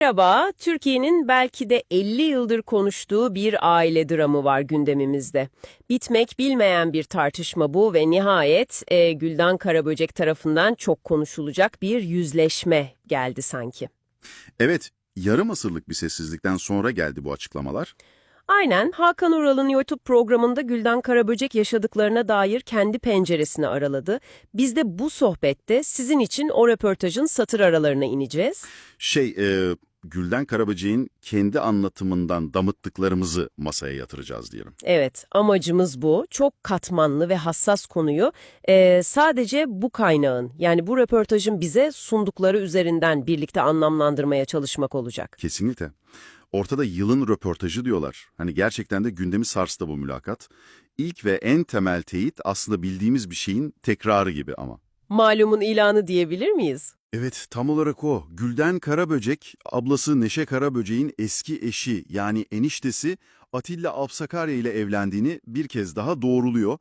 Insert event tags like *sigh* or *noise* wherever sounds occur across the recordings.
Merhaba, Türkiye'nin belki de 50 yıldır konuştuğu bir aile dramı var gündemimizde. Bitmek bilmeyen bir tartışma bu ve nihayet e, Güldan Karaböcek tarafından çok konuşulacak bir yüzleşme geldi sanki. Evet, yarım asırlık bir sessizlikten sonra geldi bu açıklamalar. Aynen, Hakan Ural'ın YouTube programında Güldan Karaböcek yaşadıklarına dair kendi penceresini araladı. Biz de bu sohbette sizin için o röportajın satır aralarına ineceğiz. Şey, e, Gülden Karaböcek'in kendi anlatımından damıttıklarımızı masaya yatıracağız diyelim. Evet, amacımız bu. Çok katmanlı ve hassas konuyu eee, sadece bu kaynağın, yani bu röportajın bize sundukları üzerinden birlikte anlamlandırmaya çalışmak olacak. Kesinlikle. Ortada yılın röportajı diyorlar. Hani gerçekten de gündemi sarstı bu mülakat. İlk ve en temel teyit aslında bildiğimiz bir şeyin tekrarı gibi ama. Malumun ilanı diyebilir miyiz? Evet, tam olarak o. Gülden Karaböcek, ablası Neşe Karaböcek'in eski eşi yani eniştesi Atilla Alpsakarya ile evlendiğini bir kez daha doğruluyor.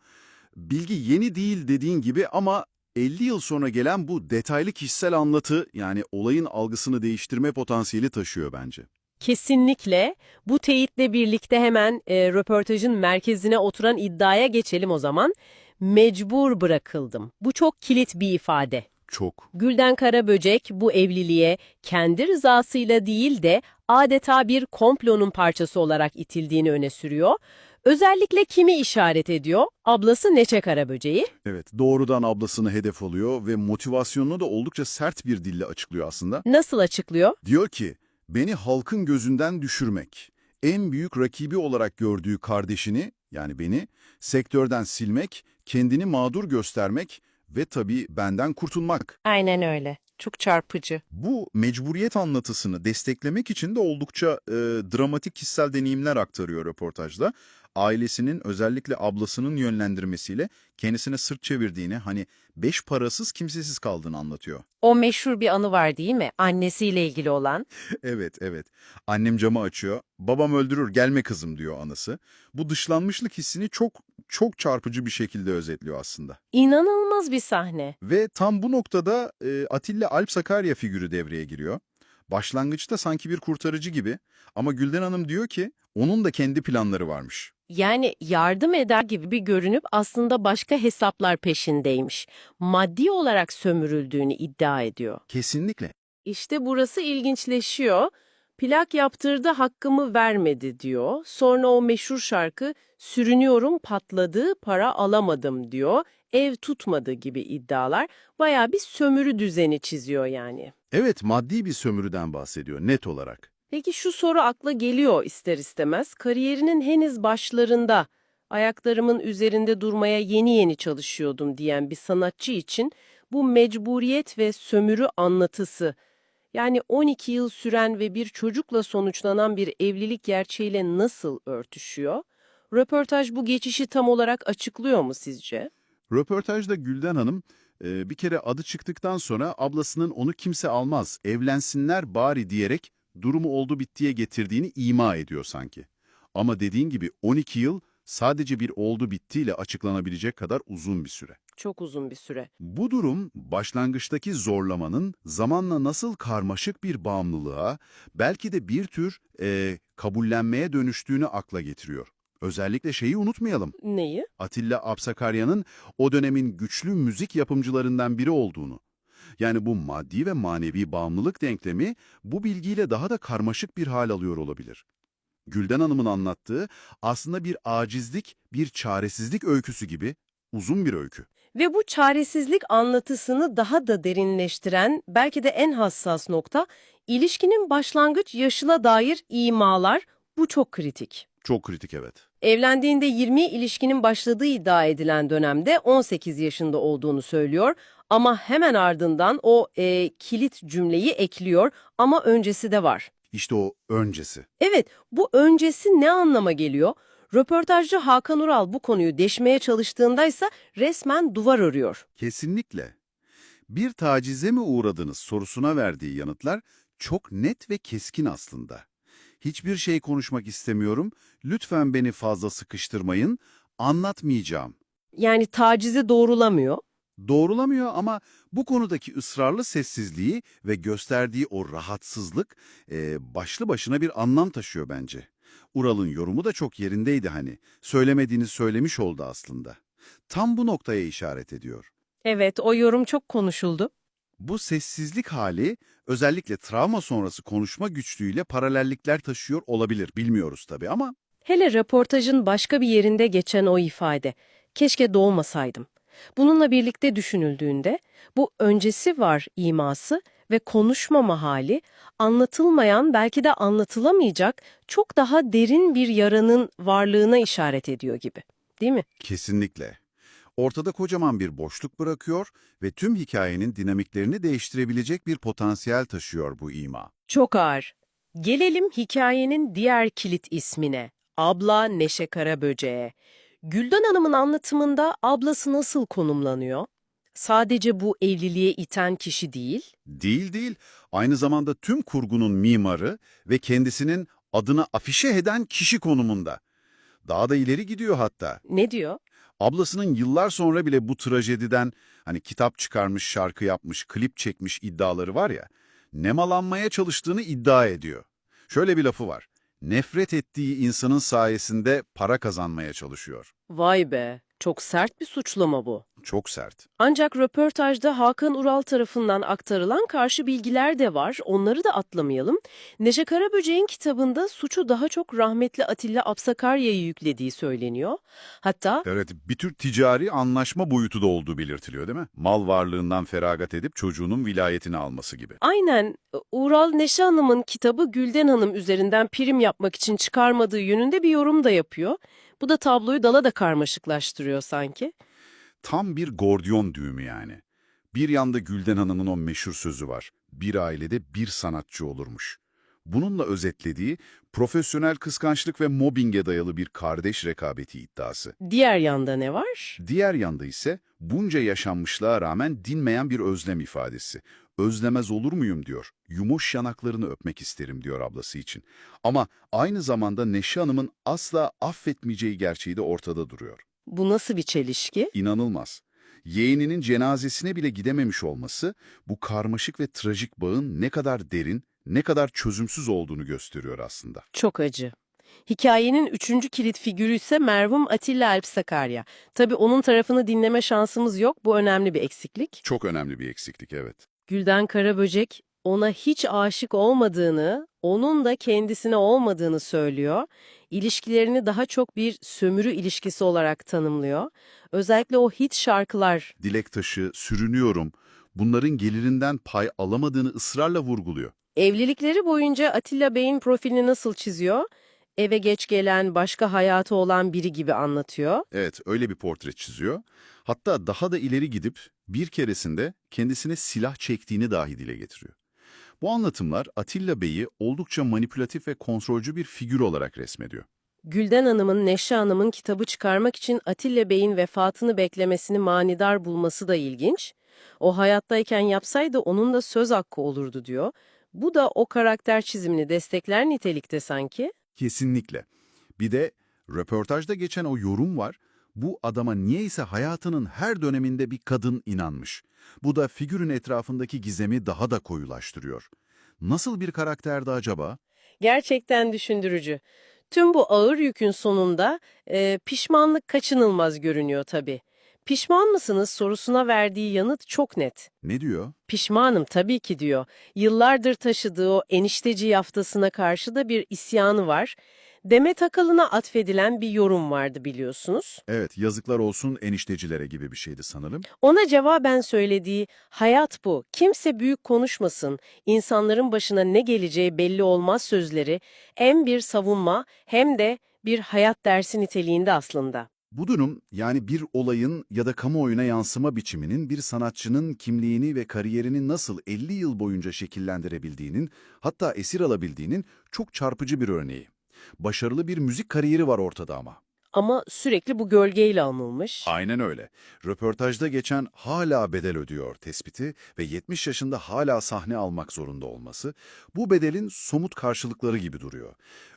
Bilgi yeni değil dediğin gibi ama 50 yıl sonra gelen bu detaylı kişisel anlatı yani olayın algısını değiştirme potansiyeli taşıyor bence. Kesinlikle. Bu teyitle birlikte hemen eee, röportajın merkezine oturan iddiaya geçelim o zaman. Mecbur bırakıldım. Bu çok kilit bir ifade. Çok. Gülden Karaböcek bu evliliğe kendi rızasıyla değil de adeta bir komplonun parçası olarak itildiğini öne sürüyor. Özellikle kimi işaret ediyor? Ablası Neçe Karaböcek'i. Evet, doğrudan ablasını hedef alıyor ve motivasyonunu da oldukça sert bir dille açıklıyor aslında. Nasıl açıklıyor? Diyor ki, beni halkın gözünden düşürmek, en büyük rakibi olarak gördüğü kardeşini, yani beni, sektörden silmek, kendini mağdur göstermek ve tabii benden kurtulmak. Aynen öyle. Çok çarpıcı. Bu mecburiyet anlatısını desteklemek için de oldukça e, dramatik kişisel deneyimler aktarıyor röportajda. Ailesinin özellikle ablasının yönlendirmesiyle kendisine sırt çevirdiğini, hani beş parasız kimsesiz kaldığını anlatıyor. O meşhur bir anı var değil mi? Annesiyle ilgili olan. *laughs* Evet, evet. Annem camı açıyor. Babam öldürür, gelme kızım diyor anası. Bu dışlanmışlık hissini çok çok çarpıcı bir şekilde özetliyor aslında. İnanılmaz bir sahne. Ve tam bu noktada e, Atilla Alp Sakarya figürü devreye giriyor. Başlangıçta sanki bir kurtarıcı gibi ama Gülden Hanım diyor ki onun da kendi planları varmış. Yani yardım eder gibi bir görünüp aslında başka hesaplar peşindeymiş. Maddi olarak sömürüldüğünü iddia ediyor. Kesinlikle. İşte burası ilginçleşiyor. Plak yaptırdı hakkımı vermedi diyor. Sonra o meşhur şarkı sürünüyorum patladı para alamadım diyor. Ev tutmadı gibi iddialar. Baya bir sömürü düzeni çiziyor yani. Evet maddi bir sömürüden bahsediyor net olarak. Peki şu soru akla geliyor ister istemez. Kariyerinin henüz başlarında ayaklarımın üzerinde durmaya yeni yeni çalışıyordum diyen bir sanatçı için bu mecburiyet ve sömürü anlatısı yani 12 yıl süren ve bir çocukla sonuçlanan bir evlilik gerçeğiyle nasıl örtüşüyor? Röportaj bu geçişi tam olarak açıklıyor mu sizce? Röportajda Gülden Hanım bir kere adı çıktıktan sonra ablasının onu kimse almaz, evlensinler bari diyerek durumu oldu bittiye getirdiğini ima ediyor sanki. Ama dediğin gibi 12 yıl sadece bir oldu bittiyle açıklanabilecek kadar uzun bir süre. Çok uzun bir süre. Bu durum başlangıçtaki zorlamanın zamanla nasıl karmaşık bir bağımlılığa, belki de bir tür e, kabullenmeye dönüştüğünü akla getiriyor. Özellikle şeyi unutmayalım. Neyi? Atilla Apsakarya'nın o dönemin güçlü müzik yapımcılarından biri olduğunu. Yani bu maddi ve manevi bağımlılık denklemi bu bilgiyle daha da karmaşık bir hal alıyor olabilir. Gülden Hanım'ın anlattığı aslında bir acizlik, bir çaresizlik öyküsü gibi uzun bir öykü. Ve bu çaresizlik anlatısını daha da derinleştiren belki de en hassas nokta ilişkinin başlangıç yaşına dair imalar bu çok kritik. Çok kritik evet. Evlendiğinde 20 ilişkinin başladığı iddia edilen dönemde 18 yaşında olduğunu söylüyor ama hemen ardından o e, kilit cümleyi ekliyor ama öncesi de var. İşte o öncesi. Evet, bu öncesi ne anlama geliyor? Röportajcı Hakan Ural bu konuyu deşmeye çalıştığındaysa resmen duvar örüyor. Kesinlikle. Bir tacize mi uğradınız sorusuna verdiği yanıtlar çok net ve keskin aslında. Hiçbir şey konuşmak istemiyorum, lütfen beni fazla sıkıştırmayın, anlatmayacağım. Yani tacizi doğrulamıyor Doğrulamıyor ama bu konudaki ısrarlı sessizliği ve gösterdiği o rahatsızlık e, başlı başına bir anlam taşıyor bence. Ural'ın yorumu da çok yerindeydi hani. Söylemediğini söylemiş oldu aslında. Tam bu noktaya işaret ediyor. Evet, o yorum çok konuşuldu. Bu sessizlik hali özellikle travma sonrası konuşma güçlüğüyle paralellikler taşıyor olabilir. Bilmiyoruz tabii ama Hele röportajın başka bir yerinde geçen o ifade. Keşke doğmasaydım. Bununla birlikte düşünüldüğünde bu öncesi var iması ve konuşmama hali anlatılmayan belki de anlatılamayacak çok daha derin bir yaranın varlığına işaret ediyor gibi. Değil mi? kesinlikle. Ortada kocaman bir boşluk bırakıyor ve tüm hikayenin dinamiklerini değiştirebilecek bir potansiyel taşıyor bu ima. Çok ağır. Gelelim hikayenin diğer kilit ismine. Abla Neşe Karaböceğe. Gülden Hanım'ın anlatımında ablası nasıl konumlanıyor? Sadece bu evliliğe iten kişi değil, Değil değil, aynı zamanda tüm kurgunun mimarı ve kendisinin adını afişe eden kişi konumunda. Daha da ileri gidiyor hatta. ne diyor? Ablasının yıllar sonra bile bu trajediden hani kitap çıkarmış, şarkı yapmış, klip çekmiş iddiaları var ya, nemalanmaya çalıştığını iddia ediyor. Şöyle bir lafı var. Nefret ettiği insanın sayesinde para kazanmaya çalışıyor. Vay be, çok sert bir suçlama bu. Çok sert. Ancak röportajda Hakan Ural tarafından aktarılan karşı bilgiler de var, onları da atlamayalım. Neşe Karaböcek'in kitabında suçu daha çok rahmetli Atilla Apsakarya'yı yüklediği söyleniyor. Hatta Evet, bir tür ticari anlaşma boyutu da olduğu belirtiliyor değil mi? Mal varlığından feragat edip çocuğunun vilayetini alması gibi. Aynen. Ural Neşe Hanım'ın kitabı Gülden Hanım üzerinden prim yapmak için çıkarmadığı yönünde bir yorum da yapıyor. Bu da tabloyu dala da karmaşıklaştırıyor sanki. Tam bir gordiyon düğümü yani. Bir yanda Gülden Hanım'ın o meşhur sözü var. Bir ailede bir sanatçı olurmuş. Bununla özetlediği profesyonel kıskançlık ve mobbinge dayalı bir kardeş rekabeti iddiası. Diğer yanda ne var? Diğer yanda ise bunca yaşanmışlığa rağmen dinmeyen bir özlem ifadesi. Özlemez olur muyum diyor. Yumuş yanaklarını öpmek isterim diyor ablası için. Ama aynı zamanda Neşe Hanım'ın asla affetmeyeceği gerçeği de ortada duruyor. Bu nasıl bir çelişki? İnanılmaz. Yeğeninin cenazesine bile gidememiş olması bu karmaşık ve trajik bağın ne kadar derin, ne kadar çözümsüz olduğunu gösteriyor aslında. Çok acı. Hikayenin üçüncü kilit figürü ise merhum Atilla Alp Sakarya. Tabii onun tarafını dinleme şansımız yok. Bu önemli bir eksiklik. Çok önemli bir eksiklik evet. Gülden Karaböcek ona hiç aşık olmadığını, onun da kendisine olmadığını söylüyor. İlişkilerini daha çok bir sömürü ilişkisi olarak tanımlıyor. Özellikle o hit şarkılar Dilek taşı, sürünüyorum, bunların gelirinden pay alamadığını ısrarla vurguluyor. Evlilikleri boyunca Atilla Bey'in profilini nasıl çiziyor? Eve geç gelen, başka hayatı olan biri gibi anlatıyor. Evet, öyle bir portre çiziyor. Hatta daha da ileri gidip bir keresinde kendisine silah çektiğini dahi dile getiriyor. Bu anlatımlar Atilla Bey'i oldukça manipülatif ve kontrolcü bir figür olarak resmediyor. Gülden Hanım'ın Neşe Hanım'ın kitabı çıkarmak için Atilla Bey'in vefatını beklemesini manidar bulması da ilginç. O hayattayken yapsaydı onun da söz hakkı olurdu diyor. Bu da o karakter çizimini destekler nitelikte sanki. Kesinlikle. Bir de röportajda geçen o yorum var. Bu adama niyeyse hayatının her döneminde bir kadın inanmış. Bu da figürün etrafındaki gizemi daha da koyulaştırıyor. Nasıl bir karakterdi acaba? Gerçekten düşündürücü. Tüm bu ağır yükün sonunda e, pişmanlık kaçınılmaz görünüyor tabii. Pişman mısınız sorusuna verdiği yanıt çok net. Ne diyor? Pişmanım tabii ki diyor. Yıllardır taşıdığı o enişteci yaftasına karşı da bir isyanı var. Demet Akalın'a atfedilen bir yorum vardı biliyorsunuz. Evet, yazıklar olsun eniştecilere gibi bir şeydi sanırım. Ona cevaben söylediği hayat bu, kimse büyük konuşmasın, insanların başına ne geleceği belli olmaz sözleri hem bir savunma hem de bir hayat dersi niteliğinde aslında. Bu durum yani bir olayın ya da kamuoyuna yansıma biçiminin bir sanatçının kimliğini ve kariyerini nasıl 50 yıl boyunca şekillendirebildiğinin hatta esir alabildiğinin çok çarpıcı bir örneği. Başarılı bir müzik kariyeri var ortada ama. Ama sürekli bu gölgeyle anılmış. Aynen öyle. Röportajda geçen hala bedel ödüyor tespiti ve 70 yaşında hala sahne almak zorunda olması bu bedelin somut karşılıkları gibi duruyor.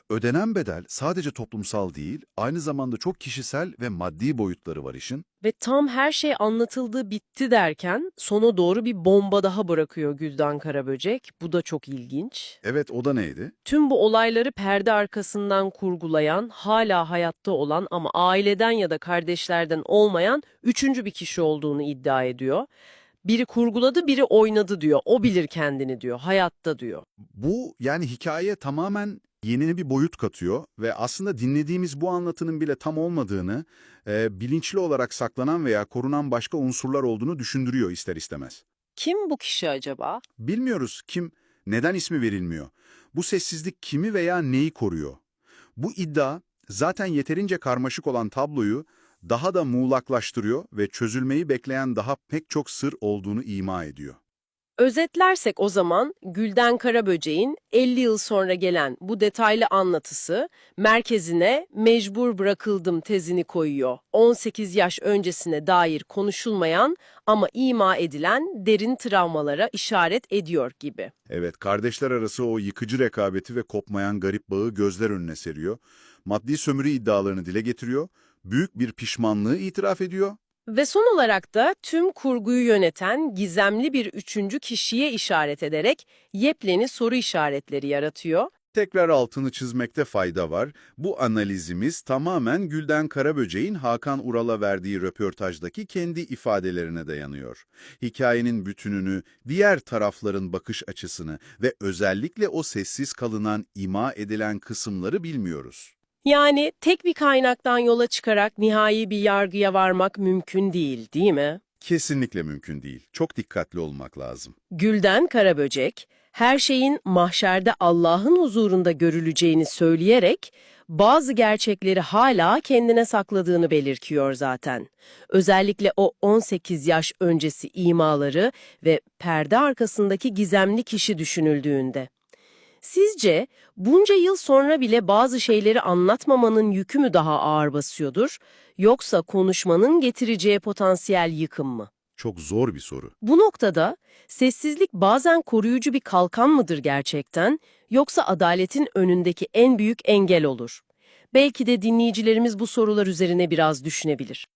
Ödenen bedel sadece toplumsal değil, aynı zamanda çok kişisel ve maddi boyutları var işin. Ve tam her şey anlatıldı bitti derken sona doğru bir bomba daha bırakıyor Güldan Karaböcek. Bu da çok ilginç. Evet o da neydi? Tüm bu olayları perde arkasından kurgulayan, hala hayatta olan ama aileden ya da kardeşlerden olmayan üçüncü bir kişi olduğunu iddia ediyor. Biri kurguladı, biri oynadı diyor. O bilir kendini diyor, hayatta diyor. Bu yani hikayeye tamamen yeni bir boyut katıyor ve aslında dinlediğimiz bu anlatının bile tam olmadığını, e, bilinçli olarak saklanan veya korunan başka unsurlar olduğunu düşündürüyor ister istemez. Kim bu kişi acaba? Bilmiyoruz kim, neden ismi verilmiyor. Bu sessizlik kimi veya neyi koruyor? Bu iddia zaten yeterince karmaşık olan tabloyu daha da muğlaklaştırıyor ve çözülmeyi bekleyen daha pek çok sır olduğunu ima ediyor. Özetlersek o zaman Gülden Karaböcek'in 50 yıl sonra gelen bu detaylı anlatısı merkezine mecbur bırakıldım tezini koyuyor. 18 yaş öncesine dair konuşulmayan ama ima edilen derin travmalara işaret ediyor gibi. Evet, kardeşler arası o yıkıcı rekabeti ve kopmayan garip bağı gözler önüne seriyor. Maddi sömürü iddialarını dile getiriyor, büyük bir pişmanlığı itiraf ediyor. Ve son olarak da tüm kurguyu yöneten gizemli bir üçüncü kişiye işaret ederek yepyeni soru işaretleri yaratıyor. Tekrar altını çizmekte fayda var. Bu analizimiz tamamen Gülden Karaböcek'in Hakan Ural'a verdiği röportajdaki kendi ifadelerine dayanıyor. Hikayenin bütününü, diğer tarafların bakış açısını ve özellikle o sessiz kalınan, ima edilen kısımları bilmiyoruz. Yani tek bir kaynaktan yola çıkarak nihai bir yargıya varmak mümkün değil, değil mi? Kesinlikle mümkün değil. Çok dikkatli olmak lazım. Gülden Karaböcek, her şeyin mahşerde Allah'ın huzurunda görüleceğini söyleyerek bazı gerçekleri hala kendine sakladığını belirtiyor zaten. Özellikle o 18 yaş öncesi imaları ve perde arkasındaki gizemli kişi düşünüldüğünde. Sizce bunca yıl sonra bile bazı şeyleri anlatmamanın yükü mü daha ağır basıyordur, yoksa konuşmanın getireceği potansiyel yıkım mı? Çok zor bir soru. Bu noktada sessizlik bazen koruyucu bir kalkan mıdır gerçekten, yoksa adaletin önündeki en büyük engel olur? Belki de dinleyicilerimiz bu sorular üzerine biraz düşünebilir.